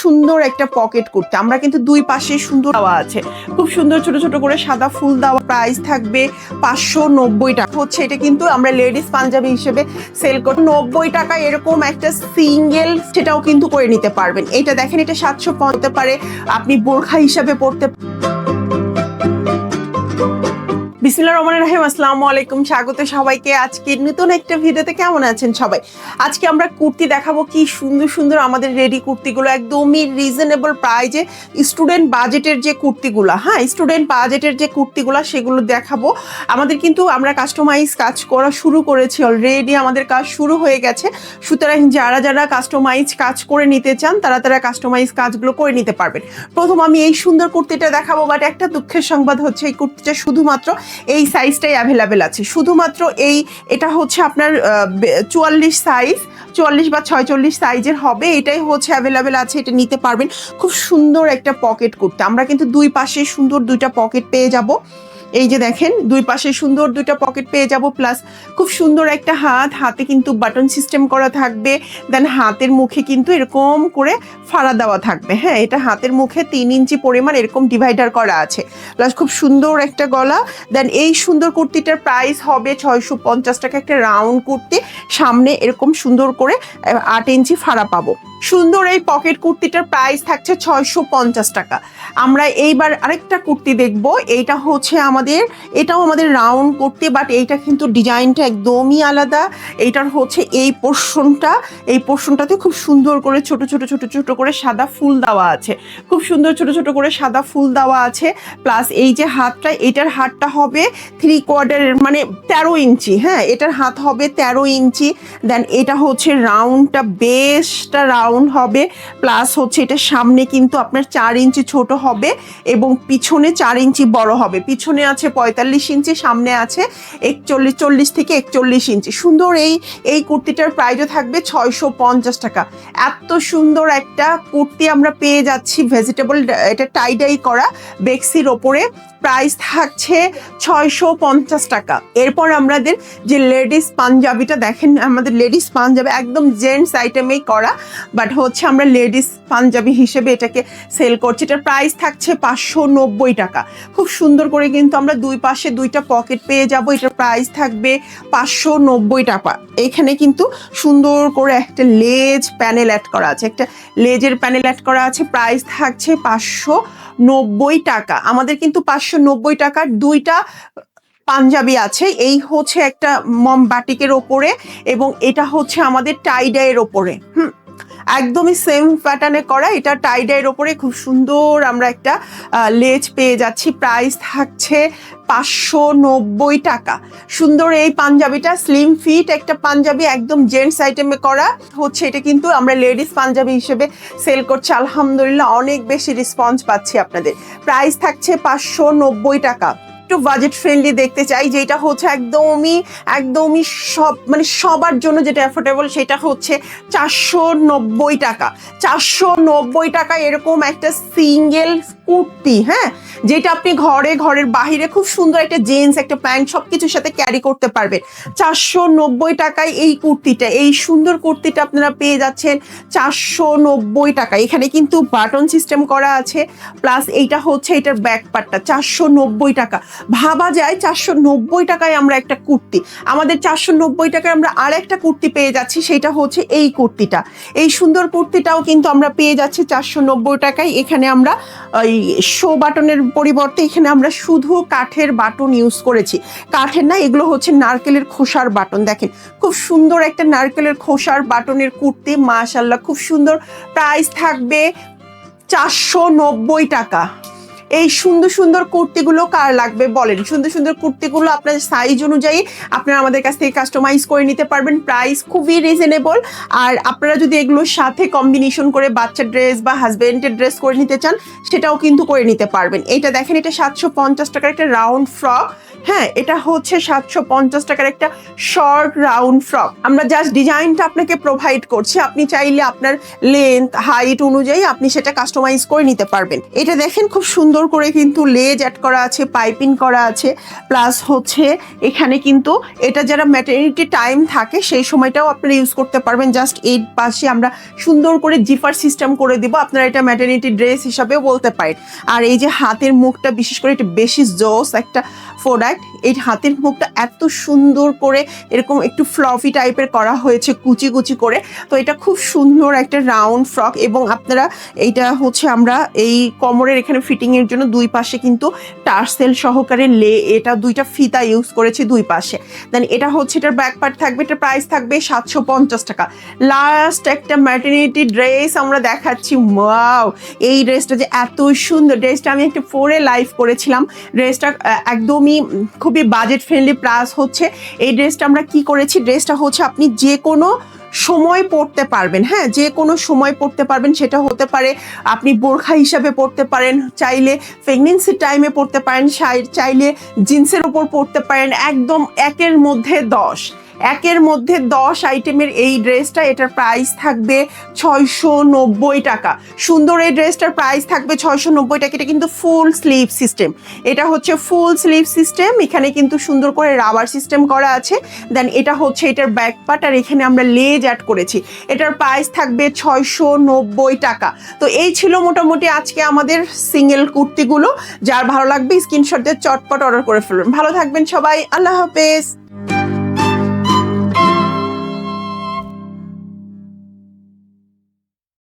সুন্দর একটা পকেট করতে। আমরা কিন্তু দুই পাশে সুন্দর দেওয়া আছে। খুব সুন্দর ছোট ছোট করে সাদা ফুল দেওয়া প্রাইস থাকবে পাঁচশো নব্বই টাকা। হচ্ছে এটা কিন্তু আমরা লেডিস পাঞ্জাবি হিসেবে সেল করি নব্বই টাকা এরকম একটা সিঙ্গেল সেটাও কিন্তু করে নিতে পারবেন। এটা দেখেন, এটা সাতশো পড়তে পারে। আপনি বোরখা হিসাবে পড়তে বিসমিল্লাহ রহমান রাহিম, আসসালামু আলাইকুম। স্বাগত সবাইকে আজকে নতুন একটা ভিডিওতে। কেমন আছেন সবাই? আজকে আমরা কুর্তি দেখাবো কি সুন্দর সুন্দর আমাদের রেডি কুর্তিগুলো, একদমই রিজনেবল প্রাইজে স্টুডেন্ট বাজেটের যে কুর্তিগুলো হ্যাঁ স্টুডেন্ট বাজেটের যে কুর্তিগুলো, সেগুলো দেখাবো। আমাদের কিন্তু আমরা কাস্টমাইজ কাজ করা শুরু করেছি অলরেডি আমাদের কাজ শুরু হয়ে গেছে। সুতরাং যারা যারা কাস্টমাইজ কাজ করে নিতে চান, তারা তারা কাস্টমাইজ কাজগুলো করে নিতে পারবেন। প্রথম আমি এই সুন্দর কুর্তিটা দেখাবো বাট একটা দুঃখের সংবাদ হচ্ছে এই কুর্তিটা শুধুমাত্র এই সাইজটাই অ্যাভেলেবেল আছে। শুধুমাত্র এই, এটা হচ্ছে আপনার চুয়াল্লিশ সাইজ চুয়াল্লিশ বা ছয়চল্লিশ সাইজের হবে, এটাই হচ্ছে অ্যাভেলেবেল আছে, এটা নিতে পারবেন। খুব সুন্দর একটা পকেট করতে। আমরা কিন্তু দুই পাশে সুন্দর দুইটা পকেট পেয়ে যাব। এই যে দেখেন, দুই পাশে সুন্দর দুইটা পকেট পেয়ে যাব প্লাস খুব সুন্দর একটা হাত। হাতে কিন্তু বাটন সিস্টেম করা থাকবে। দেন হাতের মুখে কিন্তু এরকম করে ফাড়া দেওয়া থাকবে। হ্যাঁ এটা হাতের মুখে তিন ইঞ্চি পরিমাণ এরকম ডিভাইডার করা আছে। প্লাস খুব সুন্দর একটা গলা। দেন এই সুন্দর কুর্তিটার প্রাইস হবে ছয়শো পঞ্চাশ টাকা একটা রাউন্ড কুর্তি। সামনে এরকম সুন্দর করে আট ইঞ্চি ফাড়া পাবো। সুন্দর এই পকেট কুর্তিটার প্রাইস থাকছে ছয়শো পঞ্চাশ টাকা। আমরা এইবার আরেকটা কুর্তি দেখব। এইটা হচ্ছে আমাদের এটাও আমাদের রাউন্ড করতে বাট এইটা কিন্তু ডিজাইনটা একদমই আলাদা। এইটার হচ্ছে এই পোর্শনটা এই পোর্শনটাতে খুব সুন্দর করে ছোট ছোট ছোট ছোট করে সাদা ফুল দেওয়া আছে। খুব সুন্দর ছোট ছোট করে সাদা ফুল দেওয়া আছে প্লাস এই যে হাতটা, এটার হাতটা হবে থ্রি কোয়ার্টারের মানে তেরো ইঞ্চি হ্যাঁ এটার হাত হবে তেরো ইঞ্চি। দেন এটা হচ্ছে রাউন্ডটা বেশটা রাউন্ড হবে প্লাস হচ্ছে এটা সামনে কিন্তু আপনার চার ইঞ্চি ছোট হবে এবং পিছনে চার ইঞ্চি বড় হবে। পিছনে আছে, পঁয়তাল্লিশ ইঞ্চি, সামনে আছে একচল্লিশ, চল্লিশ থেকে একচল্লিশ ইঞ্চি। সুন্দর এই এই কুর্তিটার প্রাইসও থাকবে ছয়শো পঞ্চাশ টাকা। এত সুন্দর একটা কুর্তি আমরা পেয়ে যাচ্ছি ভেজিটেবল এটা টাইডাই করা, বেক্সির ওপরে। প্রাইস থাকছে ছয়শো পঞ্চাশ টাকা। এরপর আমাদের যে লেডিস পাঞ্জাবিটা দেখেন, আমাদের লেডিস পাঞ্জাবি একদম জেন্টস আইটেমেই করা বাট হচ্ছে আমরা লেডিস পাঞ্জাবি হিসেবে এটাকে সেল করছি। এটার প্রাইস থাকছে পাঁচশো নব্বই টাকা। খুব সুন্দর করে কিন্তু আমরা দুই পাশে দুইটা পকেট পেয়ে যাব। এটার প্রাইস থাকবে পাঁচশো নব্বই টাকা। এখানে কিন্তু সুন্দর করে একটা লেজ প্যানেল অ্যাড করা আছে। একটা লেজের প্যানেল অ্যাড করা আছে। প্রাইস থাকছে পাঁচশো নব্বই টাকা। আমাদের কিন্তু পাঁচশো নব্বই টাকার দুইটা পাঞ্জাবি আছে। এই হচ্ছে একটা মম বাটিকের ওপরে এবং এটা হচ্ছে আমাদের টাইডাইয়ের ওপরে। হুম। একদমই সেম প্যাটার্নে করা। এটা টাইডাইয়ের ওপরে খুব সুন্দর আমরা একটা লেজ পেয়ে যাচ্ছি। প্রাইস থাকছে পাঁচশো নব্বই টাকা। সুন্দর এই পাঞ্জাবিটা স্লিম ফিট একটা পাঞ্জাবি, একদম জেন্টস আইটেমে করা। হচ্ছে এটা কিন্তু আমরা লেডিস পাঞ্জাবি হিসেবে সেল করছি। আলহামদুলিল্লাহ অনেক বেশি রেসপন্স পাচ্ছি আপনাদের। প্রাইস থাকছে পাঁচশো নব্বই টাকা। একটু বাজেট ফ্রেন্ডলি দেখতে চাই, যেটা হচ্ছে একদমই একদমই সব মানে সবার জন্য যেটা অ্যাফোর্ডেবল সেটা হচ্ছে চারশো নব্বই টাকা। চারশো নব্বই টাকা এরকম একটা সিঙ্গেল কুর্তি হ্যাঁ? যেটা আপনি ঘরে, ঘরের বাহিরে খুব সুন্দর একটা জিন্স একটা প্যান্ট সব কিছুর সাথে ক্যারি করতে পারবেন। চারশো নব্বই টাকায় এই কুর্তিটা, এই সুন্দর কুর্তিটা আপনারা পেয়ে যাচ্ছেন চারশো নব্বই টাকা এখানে কিন্তু বাটন সিস্টেম করা আছে প্লাস এইটা হচ্ছে এটার ব্যাক পার্টটা চারশো নব্বই টাকা। ভাবা যায় চারশো নব্বই টাকায় আমরা একটা কুর্তি। আমাদের চারশো নব্বই টাকায় আমরা আর একটা কুর্তি পেয়ে যাচ্ছি, সেটা হচ্ছে এই কুর্তিটা। এই সুন্দর কুর্তিটাও কিন্তু আমরা পেয়ে যাচ্ছি চারশো নব্বই টাকায়। এখানে আমরা ওই শো বাটনের পরিবর্তে এখানে আমরা শুধু কাঠের বাটন ইউজ করেছি। কাঠের না, এগুলো হচ্ছে নারকেলের খোসার বাটন। দেখেন, খুব সুন্দর একটা নারকেলের খোসার বাটনের কুর্তি মাশাল্লাহ খুব সুন্দর। প্রাইস থাকবে চারশো নব্বই টাকা। এই সুন্দর সুন্দর কুর্তিগুলো কার লাগবে বলেন? সুন্দর সুন্দর কুর্তিগুলো আপনার সাইজ অনুযায়ী আপনারা আমাদের কাছ থেকে কাস্টমাইজ করে নিতে পারবেন। প্রাইস খুবই রিজনেবল আর আপনারা যদি এগুলোর সাথে কম্বিনেশন করে বাচ্চার ড্রেস বা হাজব্যান্ডের ড্রেস করে নিতে চান, সেটাও কিন্তু করে নিতে পারবেন। এটা দেখেন, এটা সাতশো পঞ্চাশ টাকার একটা রাউন্ড ফ্রক হ্যাঁ এটা হচ্ছে সাতশো পঞ্চাশ টাকার একটা শর্ট রাউন্ড ফ্রক আমরা জাস্ট ডিজাইনটা আপনাকে প্রোভাইড করছি। আপনি চাইলে আপনার লেন্থ হাইট অনুযায়ী আপনি সেটা কাস্টমাইজ করে নিতে পারবেন। এটা দেখেন খুব সুন্দর করে কিন্তু লেজ অ্যাড করা আছে পাইপিং করা আছে। প্লাস হচ্ছে এখানে কিন্তু এটা যারা ম্যাটার্নিটি টাইম থাকে, সেই সময়টাও আপনারা ইউজ করতে পারবেন। জাস্ট এই পাশে আমরা সুন্দর করে জিফার সিস্টেম করে দিব। আপনারা এটা ম্যাটারনিটি ড্রেস হিসাবেও বলতে পারেন। আর এই যে হাতের মুখটা, বিশেষ করে এটা বেশি জোস একটা প্রোডাক্ট এই হাতের মুখটা এত সুন্দর করে এরকম একটু ফ্লফি টাইপের করা হয়েছে, কুচি কুচি করে। তো এটা খুব সুন্দর একটা রাউন্ড ফ্রক এবং আপনারা এইটা হচ্ছে আমরা এই কোমরের এখানে ফিটিং এর জন্য দুই পাশে কিন্তু টার্সেল সহকারে লে, এটা দুইটা ফিতা ইউজ করেছি দুই পাশে। দেন এটা হচ্ছে এটার ব্যাক পার্ট থাকবে, এটার প্রাইস থাকবে সাতশো পঞ্চাশ টাকা। লাস্ট একটা ম্যাটার্নিটি ড্রেস আমরা দেখাচ্ছি ওয়াও এই ড্রেসটা যে এত সুন্দর ড্রেসটা আমি একটা পরে লাইভ করেছিলাম। ড্রেসটা একদমই খুবই বাজেট ফ্রেন্ডলি প্লাস হচ্ছে এই ড্রেসটা আমরা কি করেছি? ড্রেসটা হচ্ছে আপনি যে কোনো সময় পড়তে পারবেন হ্যাঁ? যে কোনো সময় পড়তে পারবেন, সেটা হতে পারে আপনি বোরখা হিসাবে পড়তে পারেন, চাইলে প্রেগনেন্সি টাইমে পড়তে পারেন চাই- চাইলে জিন্সের ওপর পড়তে পারেন, একদম একের মধ্যে দশ। একের মধ্যে দশ আইটেমের এই ড্রেসটা, এটার প্রাইস থাকবে ছয়শো নব্বই টাকা। সুন্দর এই ড্রেসটার প্রাইস থাকবে ছয়শো নব্বই টাকা, এটা কিন্তু ফুল স্লিভ সিস্টেম এটা হচ্ছে ফুল স্লিভ সিস্টেম এখানে কিন্তু সুন্দর করে রাবার সিস্টেম করা আছে। দেন এটা হচ্ছে এটার ব্যাক পার্ট আর এখানে আমরা লেজ অ্যাড করেছি। এটার প্রাইস থাকবে ছয়শো নব্বই টাকা। তো এই ছিল মোটামুটি আজকে আমাদের সিঙ্গেল কুর্তিগুলো। যার ভালো লাগবে স্ক্রিনশট দিয়ে চটপট অর্ডার করে ফেলবেন। ভালো থাকবেন সবাই, আল্লাহ হাফেজ।